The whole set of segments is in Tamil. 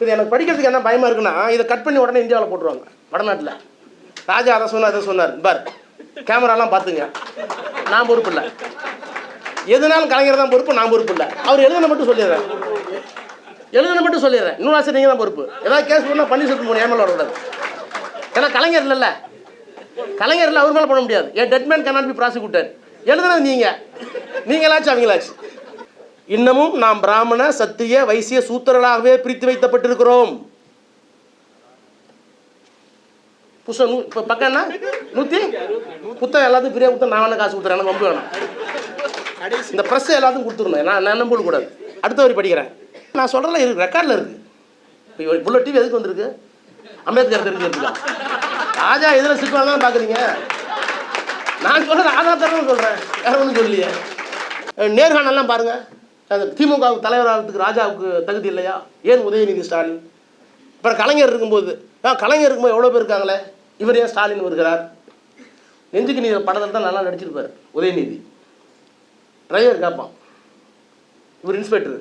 இது எனக்கு படிக்கிறதுக்கு என்ன பயமா இருக்குன்னா இதை கட் பண்ணி உடனே இந்தியாவில் போட்டுருவாங்க. வடநாட்டில். ராஜா அதை சொன்னார் அதை சொன்னார். பார் கேமராலாம் பார்த்துங்க. நான் பொறுப்பு இல்லை. எதுனாலும் கலைஞர் தான் பொறுப்பு நான் பொறுப்பு இல்லை. அவர் எழுதுன மட்டும் சொல்லிடுறேன். எழுதுன மட்டும் சொல்லிடுறேன். இன்னும் ஆசை நீங்கள் தான் பொறுப்பு. ஏதாவது கேஸ் பண்ணால் பண்ணி சொல்லிட்டு போகணும் ஏமல் வரக்கூடாது. ஏன்னா கலைஞர் இல்லைல்ல. கலைஞர் இல்லை அவர் மேலே பண்ண முடியாது. ஏன் டெட்மேன் கனாட் பி ப்ராசிக்யூட்டர் எழுதுனது நீங்கள் நீங்களாச்சும் அவங்களாச்சு. இன்னமும் நாம் பிராமண சத்திரிய வைசிய சூத்திரர்களாகவே பிரித்து வைக்கப்பட்டிருக்கிறோம். புஸ்தகம் நூ இப்போ பக்கம் என்ன? நூற்றி புத்தகம் எல்லாத்தையும் ஃப்ரீயாக கொடுத்தா நான் வேணா காசு கொடுத்துறேன். எனக்கு ரொம்ப வேணும். இந்த ப்ரெஸ் எல்லாத்தையும் கொடுத்துருந்தேன் நான் நான் நம்ப கூடாது அடுத்த வரி படிக்கிறேன். நான் சொல்கிறல இருக்கு ரெக்கார்டில் இருக்குது இப்போ புல்லட் டிவி எதுக்கு வந்திருக்கு? அம்பேத்கர் தெரிஞ்சிருக்கா ராஜா எதில் சிக்குவாங்க தான் பார்க்குறீங்க நான் சொல்கிறேன் ஆதார் தரணும்னு சொல்கிறேன் வேற ஒன்றும் சொல்லலையே. நேர்காணல்லாம் பாருங்கள் திமுக தலைவராகிறதுக்கு ராஜாவுக்கு தகுதி இல்லையா? ஏன் உதயநிதி ஸ்டாலின்? அப்புறம் கலைஞர் இருக்கும்போது ஆ கலைஞர் இருக்கும்போது எவ்வளோ பேர் இருக்காங்களே? இவர் ஏன் ஸ்டாலின் வருகிறார்? நெஞ்சுக்கு நீர் படத்தில் தான் நல்லா நடிச்சிருப்பார் உதயநிதி. டிரைவர் கேட்பான் இவர் இன்ஸ்பெக்டர்.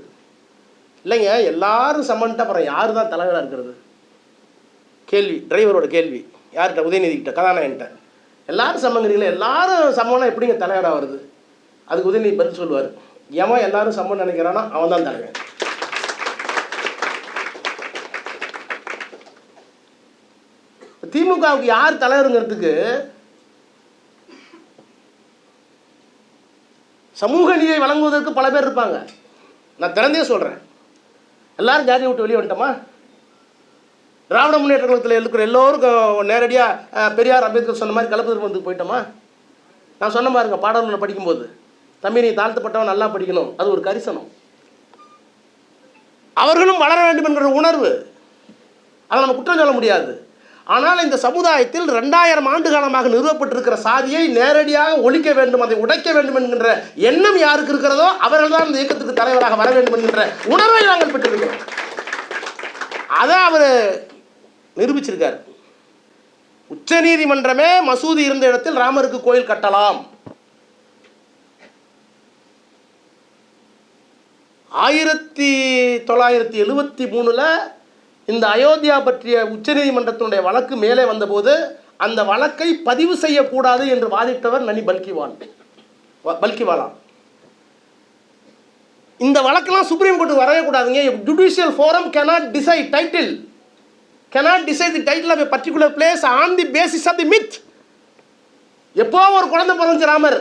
இல்லைங்க எல்லாரும் சம்மன்ட்டு அப்புறம் யார் தான் தலைவராக இருக்கிறது? கேள்வி டிரைவரோட கேள்வி. யார்கிட்ட? உதயநிதி கிட்ட கதாநாயகன்ட்ட. எல்லாரும் சம்மங்கிறீங்களா எல்லாரும் சம்மனா எப்படிங்க தலைவராக வருது? அதுக்கு உதயநிதி பதில் சொல்லுவார். எவன் எல்லாரும் சமம் நினைக்கிறானா அவன் தான் தலைவன் திமுகவுக்கு யார் தலைவருங்கிறதுக்கு சமூக நீதியை வழங்குவதற்கு பல பேர் இருப்பாங்க. நான் திறந்தே சொல்கிறேன் எல்லாரும் ஜாதியை விட்டு வெளியே வந்துட்டோமா? திராவிட முன்னேற்ற கழகத்தில் இருக்கிற எல்லோருக்கும் நேரடியாக பெரியார் அம்பேத்கர் சொன்ன மாதிரி கலப்பு திருமணத்துக்கு போயிட்டோமா? நான் சொன்ன பாருங்க பாடல்களை படிக்கும்போது. தம்பி நீ தாழ்த்தப்பட்டவன் நல்லா படிக்கணும். அது ஒரு கரிசனம். அவர்களும் வளர வேண்டும் என்கிற உணர்வு. அதை நம்ம குற்றம் சொல்ல முடியாது. ஆனால் இந்த சமுதாயத்தில் ரெண்டாயிரம் ஆண்டு காலமாக நிறுவப்பட்டிருக்கிற சாதியை நேரடியாக ஒழிக்க வேண்டும் அதை உடைக்க வேண்டும் என்கின்ற எண்ணம் யாருக்கு இருக்கிறதோ அவர்கள் தான் இந்த இயக்கத்துக்கு தலைவராக வர வேண்டும் என்கின்ற உணர்வை நாங்கள் பெற்றிருக்கிறோம். அதை அவர் நிரூபிச்சிருக்கார். உச்சநீதிமன்றமே மசூதி இருந்த இடத்தில் ராமருக்கு கோயில் கட்டலாம். ஆயிரத்தி தொள்ளாயிரத்தி எழுபத்தி மூணில் இந்த அயோத்தியா பற்றிய உச்சநீதிமன்றத்தினுடைய வழக்கு மேலே வந்தபோது அந்த வழக்கை பதிவு செய்யக்கூடாது என்று வாதிட்டவர் நனி பல்கிவால் பல்கிவாலாம் பல்கிவாலா? இந்த வழக்கெல்லாம் சுப்ரீம் கோர்ட்டுக்கு வரவே கூடாதுங்க. Judicial forum cannot decide title cannot decide the title of particular place on the basis of the myth எப்போ ஒரு குழந்தை பிறந்துச்சு ராமர்.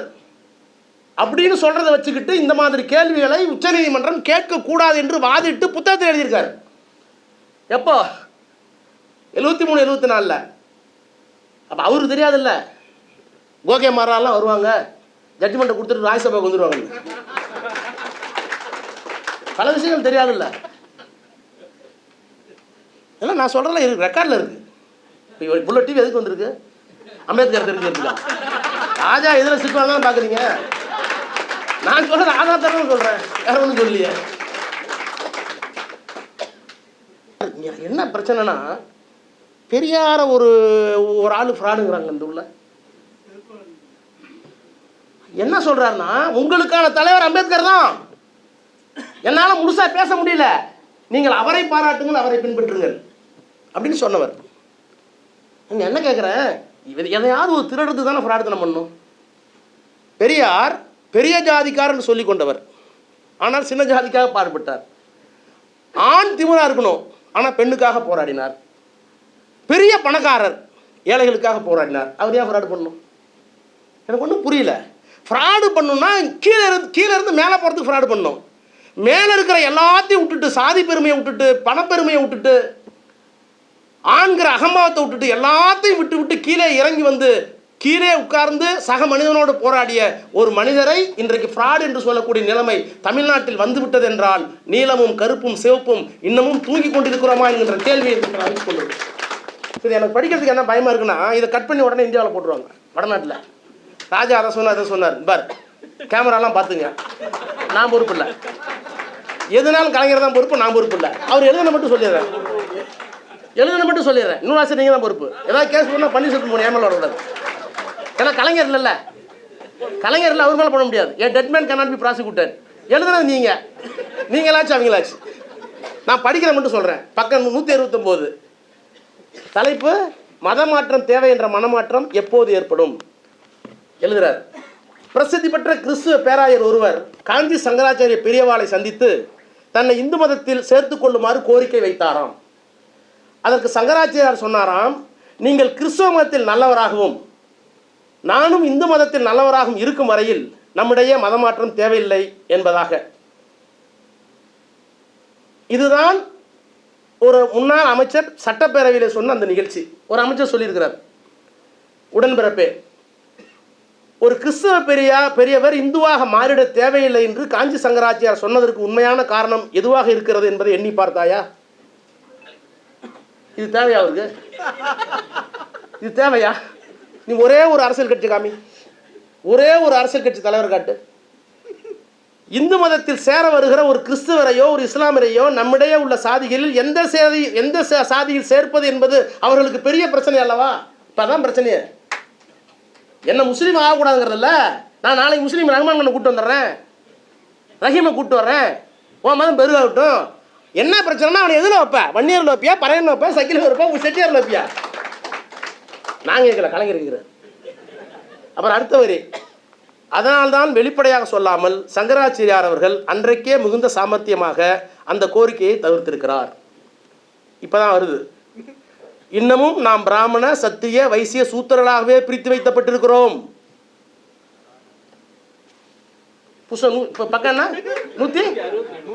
அப்படின்னு சொல்கிறத வச்சுக்கிட்டு இந்த மாதிரி கேள்விகளை உச்சநீதிமன்றம் கேட்கக்கூடாது என்று வாதிட்டு புத்தகத்தில் எழுதியிருக்காரு. எப்போ? எழுபத்தி மூணு எழுபத்தி நாலில். அப்போ அவருக்கு தெரியாதுல்ல? கோகே மாறாலாம் வருவாங்க. ஜட்ஜ்மெண்ட்டை கொடுத்துட்டு ராஜ்யசபாவுக்கு வந்துடுவாங்க பல விஷயங்கள் தெரியாதுல்ல. இல்லை நான் சொல்கிறல இருக்கு ரெக்கார்டில் இருக்கு. இப்போ இவ்வளோ டிவி எதுக்கு வந்திருக்கு? அம்பேத்கர் தெரிஞ்சிருக்கா ராஜா எதில் சிக்குவாங்க பார்க்குறீங்க? நான் சொல்கிறது ஆதாரத்தரம் சொல்கிறேன் வேற ஒன்றும் சொல்லலையே. என்ன பிரச்சனைனா பெரியார ஒரு ஒரு ஆள் ஃப்ராடுங்கிறாங்க இந்த உள்ள என்ன சொல்றாருன்னா உங்களுக்கான தலைவர் அம்பேத்கர் தான். என்னால் முழுசா பேச முடியல. நீங்கள் அவரை பாராட்டுங்கள் அவரை பின்பற்றுங்கள். அப்படின்னு சொன்னவர். நீங்க என்ன கேட்குறேன் இது எதையாவது ஒரு திருடுறது தானே ஃப்ராடுத்தனம் பண்ணும். பெரியார் பெரிய ஜாதிக்காரன் சொல்லி கொண்டவர். ஆனால் சின்ன ஜாதிக்காக பாடுபட்டார். ஆண் திமுறா இருக்கணும் ஆனால் பெண்ணுக்காக போராடினார். பெரிய பணக்காரர் ஏழைகளுக்காக போராடினார். அவர் ஏன் ஃப்ராடு பண்ணணும்? எனக்கு ஒன்றும் புரியல. ஃப்ராடு பண்ணணும்னா கீழே இருந்து கீழே இருந்து மேலே போகிறதுக்கு ஃப்ராடு பண்ணணும் மேலே இருக்கிற எல்லாத்தையும் விட்டுட்டு சாதி பெருமையை விட்டுட்டு பணப்பெருமையை விட்டுட்டு ஆண்கிற அகம்பாவத்தை விட்டுட்டு எல்லாத்தையும் விட்டு விட்டு கீழே இறங்கி வந்து கீழே உட்கார்ந்து சக மனிதனோடு போராடிய ஒரு மனிதரை இன்றைக்கு ஃப்ராட் என்று சொல்லக்கூடிய நிலைமை தமிழ்நாட்டில் வந்துவிட்டது என்றால் நீலமும் கருப்பும் சிவப்பும் இன்னமும் தூங்கி கொண்டிருக்கிறோமா என்கின்ற கேள்வி இது எனக்கு படிக்கிறதுக்கு என்ன பயமா இருக்குன்னா இதை கட் பண்ணி உடனே இந்தியாவில் போட்டுருவாங்க வடநாட்டில். ராஜா அதை சொன்னார் அதை சொன்னார். பார் கேமராலாம் பார்த்துங்க. நான் பொறுப்பு இல்லை. எதுனாலும் கலைஞர் தான் பொறுப்பு நான் பொறுப்பு இல்லை. அவர் எழுதுன மட்டும் சொல்லிடுறேன். எழுதுன மட்டும் சொல்லிடுறேன். இன்னொரு ஆசிரியர் நீங்கள் தான் பொறுப்பு. ஏதாவது கேஸ் பண்ணால் பண்ணி சொல்லிட்டு போகணும் ஏமல் வரக்கூடாது ஏன்னா கலைஞர் இல்லைல்ல. கலைஞர் இல்லை அவர் மேலே பண்ண முடியாது. ஏன் டெட்மேன் கனாட் பி ப்ராசிக்யூட்டர் எழுதுனது நீங்கள் நீங்களாச்சும் அவங்களாச்சு. நான் படிக்கிற மட்டும் சொல்கிறேன் பக்கம் நூற்றி அறுபத்தொம்போது. தலைப்பு மதமாற்றம் தேவை என்ற மனமாற்றம் எப்போது ஏற்படும்? எழுதுறார். பிரசித்தி பெற்ற கிறிஸ்துவ பேராயர் ஒருவர் காஞ்சி சங்கராச்சாரிய பெரியவாளை சந்தித்து தன்னை இந்து மதத்தில் சேர்த்து கொள்ளுமாறு கோரிக்கை வைத்தாராம். அதற்கு சங்கராச்சாரியார் சொன்னாராம் நீங்கள் கிறிஸ்துவ மதத்தில் நல்லவராகவும் நானும் இந்து மதத்தில் நல்லவராகவும் இருக்கும் வரையில் நம்முடைய மதமாற்றம் தேவையில்லை என்பதாக. இதுதான் ஒரு முன்னாள் அமைச்சர் சட்டப்பேரவையில் சொன்ன அந்த நிகழ்ச்சி. ஒரு அமைச்சர் சொல்லியிருக்கிறார். உடன்பிறப்பே. ஒரு கிறிஸ்தவ பெரியா பெரியவர் இந்துவாக மாறிட தேவையில்லை என்று காஞ்சி சங்கராச்சியார் சொன்னதற்கு உண்மையான காரணம் எதுவாக இருக்கிறது என்பதை எண்ணி பார்த்தாயா? இது தேவையா அவருக்கு? இது தேவையா? நீ ஒரே ஒரு அரசியல் கட்சி காமி. ஒரே ஒரு அரசியல் கட்சி தலைவர் காட்டு. இந்து மதத்தில் சேர வருகிற ஒரு கிறிஸ்துவரையோ ஒரு இஸ்லாமியரையோ நம்மிடையே உள்ள சாதிகளில் எந்த சாதி எந்த சாதியில் சேர்ப்பது என்பது அவர்களுக்கு பெரிய பிரச்சனை அல்லவா? இப்போதான் பிரச்சனையே. என்ன முஸ்லீம் ஆகக்கூடாதுங்கிறதில்ல. நான் நாளைக்கு முஸ்லீம் ரஹ்மான் பண்ண கூப்பிட்டு வந்துடுறேன். ரஹீமை கூப்பிட்டு வர்றேன். உன் மதம் பெருகாகட்டும் என்ன பிரச்சனைனா அவனை எதில் வைப்பேன் வன்னியரில் வைப்பியா? பறையன் வைப்பா சக்கிலில் வைப்பேன் உங்கள் செட்டியாரில் வைப்பியா? நாங்கள் கேட்கல கலைஞர் கேட்குறேன் அப்புறம் அடுத்த வரி அதனால்தான் வெளிப்படையாக சொல்லாமல் சங்கராச்சாரியார் அவர்கள் அன்றைக்கே மிகுந்த சாமர்த்தியமாக அந்த கோரிக்கையை தவிர்த்திருக்கிறார். இப்பதான் வருது. இன்னமும் நாம் பிராமண சத்திரிய வைசிய சூத்திரர்களாகவே பிரித்து வைக்கப்பட்டிருக்கிறோம். புஸ்தகம் இப்போ பக்கம் என்ன? நூத்தி?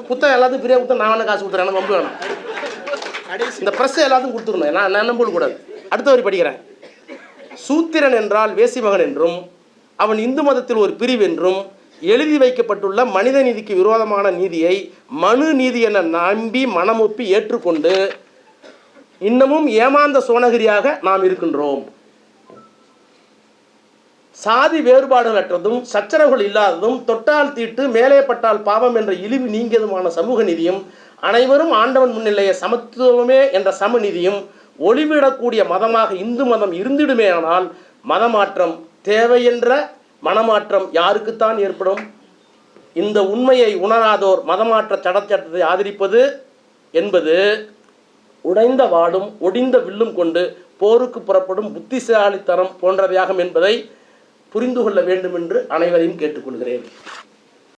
புத்தகம் எல்லாத்துக்கும் ஃப்ரீயாக கொடுத்தா நான் வேணா காசு கொடுத்துறேன். எனக்கு ரொம்ப வேணும். இந்த ப்ரெஸ் எல்லாத்துக்கும் கொடுத்துருந்தேன் நான் நம்பக்கூடாது அடுத்த வரி படிக்கிறேன் சூத்திரன் என்றால் வேசிமகன் என்றும் அவன் இந்து மதத்தில் ஒரு பிரிவு என்றும் எழுதி வைக்கப்பட்டுள்ள மனித நீதிக்கு விரோதமான நீதியை மனு நீதி என நம்பி மனமொப்பி ஏற்றுக்கொண்டு இன்னமும் ஏமாந்த சோனகிரியாக நாம் இருக்கின்றோம். சாதி வேறுபாடுகள் அற்றதும் சச்சரவுகள் இல்லாததும் தொட்டால் தீட்டு மேலே பட்டால் பாவம் என்ற இழிவு நீங்கியதுமான சமூக நீதியும் அனைவரும் ஆண்டவன் முன்னிலைய சமத்துவமே என்ற சமநீதியும் ஒளிவிடக்கூடிய மதமாக இந்து மதம் இருந்திடுமே ஆனால் மதமாற்றம் தேவையென்ற மனமாற்றம் யாருக்குத்தான் ஏற்படும்? இந்த உண்மையை உணராதோர் மதமாற்ற சடச்சட்டத்தை ஆதரிப்பது என்பது உடைந்த வாடும் ஒடிந்த வில்லும் கொண்டு போருக்கு புறப்படும் புத்திசாலித்தனம் போன்றவையாகும் என்பதை புரிந்து கொள்ள வேண்டும் என்று அனைவரையும் கேட்டுக்கொள்கிறேன்.